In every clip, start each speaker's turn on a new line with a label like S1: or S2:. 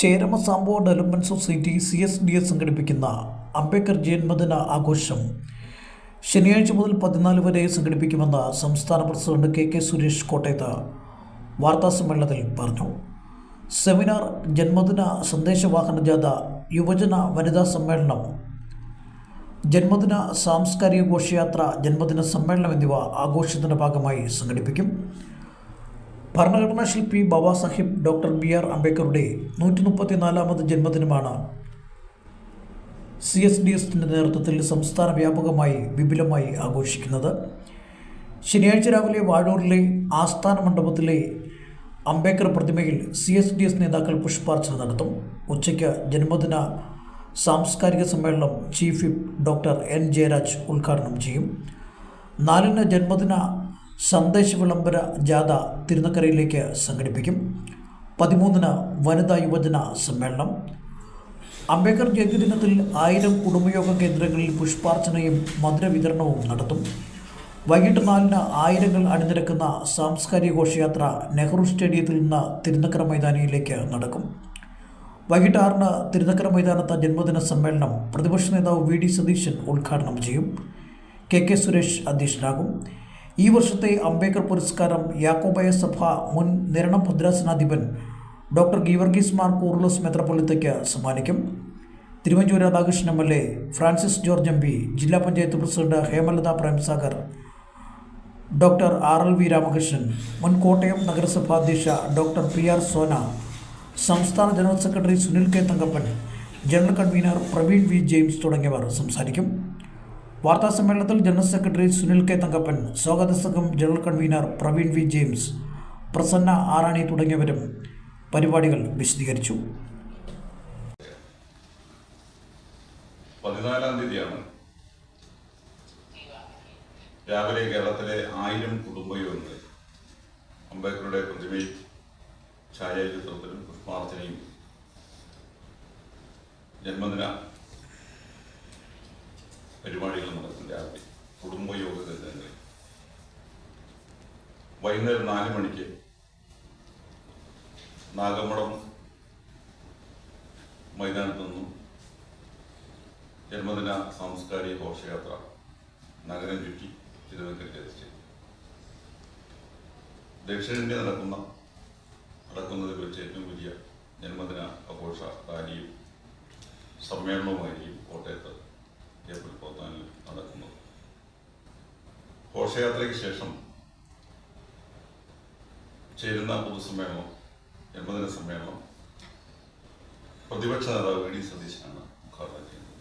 S1: ചേരമ സാമ്പോ development society C S D S സംഘടിപ്പിക്കുന്ന അംബേദ്കർ ജന്മദിന ആഘോഷം ശനിയാഴ്ച മുതൽ പതിനാല് വരെ സംഘടിപ്പിക്കുമെന്ന് സംസ്ഥാന പ്രസിഡന്റ് കെ കെ സുരേഷ് കോട്ടയത്ത് വാർത്താസമ്മേളനത്തിൽ പറഞ്ഞു. സെമിനാർ ജന്മദിന സന്ദേശവാഹന ജാഥ യുവജന വനിതാ സമ്മേളനം ജന്മദിന സാംസ്കാരിക ഘോഷയാത്ര ജന്മദിന സമ്മേളനം എന്നിവ ആഘോഷത്തിന്റെ ഭാഗമായി സംഘടിപ്പിക്കും. ഭരണഘടനാ ശില്പി Baba Saheb doctor B R അംബേദ്കറുടെ നൂറ്റി മുപ്പത്തിനാലാമത് ജന്മദിനമാണ്. സി എസ് ഡി എസിന്റെ നേതൃത്വത്തിൽ സംസ്ഥാന വ്യാപകമായി വിപുലമായി ആഘോഷിക്കുന്നത്. ശനിയാഴ്ച രാവിലെ വാഴൂരിലെ ആസ്ഥാന മണ്ഡപത്തിലെ അംബേദ്കർ പ്രതിമയിൽ സി എസ് ഡി എസ് നേതാക്കൾ പുഷ്പാർച്ചന നടത്തും. ഉച്ചയ്ക്ക് ജന്മദിന സാംസ്കാരിക സമ്മേളനം chief whip doctor N Jayaraj ഉദ്ഘാടനം ചെയ്യും. നാലിന് ജന്മദിന സന്ദേശ വിളംബര ജാഥ തിരുനക്കരയിലേക്ക് സംഘടിപ്പിക്കും. പതിമൂന്നിന് വനിതാ യുവജന സമ്മേളനം. അംബേദ്കർ ജയന്തിദിനത്തിൽ ആയിരം കുടുംബയോഗ കേന്ദ്രങ്ങളിൽ പുഷ്പാർച്ചനയും മധുരവിതരണവും നടത്തും. വൈകിട്ട് നാലിന് ആയിരങ്ങൾ അണിനിരക്കുന്ന സാംസ്കാരിക ഘോഷയാത്ര നെഹ്റു സ്റ്റേഡിയത്തിൽ നിന്ന് തിരുനക്കര മൈതാനിയിലേക്ക് നടക്കും. വൈകിട്ട് ആറിന് തിരുനക്കര മൈതാനത്ത് ജന്മദിന സമ്മേളനം പ്രതിപക്ഷ നേതാവ് വി ഡി സതീശൻ ഉദ്ഘാടനം ചെയ്യും. കെ കെ സുരേഷ് അധ്യക്ഷനാകും. ഈ വർഷത്തെ അംബേദ്കർ പുരസ്കാരം യാക്കോബയ സഭ മുൻ നിരണം ഭദ്രാസനാധിപൻ ഡോക്ടർ ഗീവർഗീസ് മാർ കൂർലോസ് മെത്രപ്പൊളിത്തയ്ക്ക് സമ്മാനിക്കും. Thiruvanchoor Radhakrishnan M L A Francis George M P ജില്ലാ panchayat president Hemalatha Premsagar doctor R L V Ramakrishnan മുൻ കോട്ടയം നഗരസഭാ അധ്യക്ഷ ഡോക്ടർ പി ആർ സോന സംസ്ഥാന general secretary Sunil K Thankappan general convener Praveen V James തുടങ്ങിയവർ സംസാരിക്കും. വാർത്താ സമ്മേളനത്തിൽ general secretary Sunil K. Thankappan സ്വാഗത സംഘം general convener Praveen V. James Prasanna Arani തുടങ്ങിയവരും പരിപാടികൾ വിശദീകരിച്ചു.
S2: പതിനാലാം തീയതിയാണ്. രാവിലെ കേരളത്തിലെ ആയിരം കുടുംബയോഗങ്ങൾ അംബേദ്കറുടെ പ്രതിമയിൽ ഛായാചിത്രത്തിലും പുഷ്പാർച്ചനയും ജന്മദിന പരിപാടികളും നടക്കും രാവിലെ. കുടുംബയോഗ കേന്ദ്രങ്ങളിൽ. വൈകുന്നേരം നാല് മണിക്ക് നാഗമഠം മൈതാനത്തു നിന്നും ജന്മദിന സാംസ്കാരിക ഘോഷയാത്ര നഗരം ചുറ്റി തിരുവനന്തപുരത്ത് എത്തിച്ചു. ദക്ഷിണേന്ത്യ നടക്കുന്ന നടക്കുന്നതിൽ വെച്ച് ഏറ്റവും വലിയ ജന്മദിന ആഘോഷ റാലിയും സമ്മേളനവുമായിരിക്കും കോട്ടയത്ത്. ഘോഷയാത്രയ്ക്ക് ശേഷം ചേരുന്ന പൊതുസമ്മേളനം ജന്മദിന സമ്മേളനം പ്രതിപക്ഷ നേതാവ് വി ഡി സതീശനാണ് ഉദ്ഘാടനം ചെയ്യുന്നത്.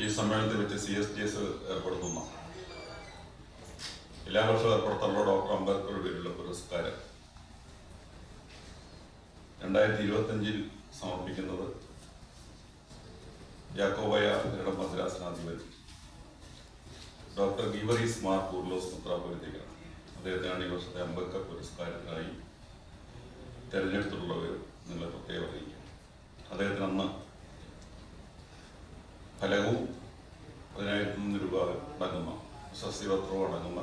S2: ഈ സമ്മേളനത്തിൽ വെച്ച് സി എസ് ടി എസ് ഏർപ്പെടുത്തുന്ന എല്ലാ വർഷവും ഏർപ്പെടുത്താനുള്ള ഡോക്ടർ അംബേദ്കറുടെ പേരിലുള്ള പുരസ്കാരം രണ്ടായിരത്തി ഇരുപത്തഞ്ചിൽ സമർപ്പിക്കുന്നത് യാക്കോബയ ഇടം മദ്രാസനാധിപൻ ഡോക്ടർ ഗീവറീസ് മാർ കൂർലോസ് മുത്രാപുരത്തേക്കാണ് അദ്ദേഹത്തിനാണ് ഈ വർഷത്തെ അംബേദ്കർ പുരസ്കാരത്തിനായി തെരഞ്ഞെടുത്തിട്ടുള്ളവർ നിങ്ങളെ പ്രത്യേകം അറിയിക്കും. അദ്ദേഹത്തിന് അന്ന് ഫലകവും പതിനായിരത്തി മൂന്ന് രൂപ അടങ്ങുന്ന സസ്യപത്രവും അടങ്ങുന്ന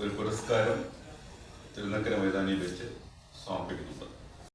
S2: ഒരു പുരസ്കാരം തിരുനക്കര മൈതാനിയിൽ വെച്ച് സമർപ്പിക്കുന്നുണ്ട്.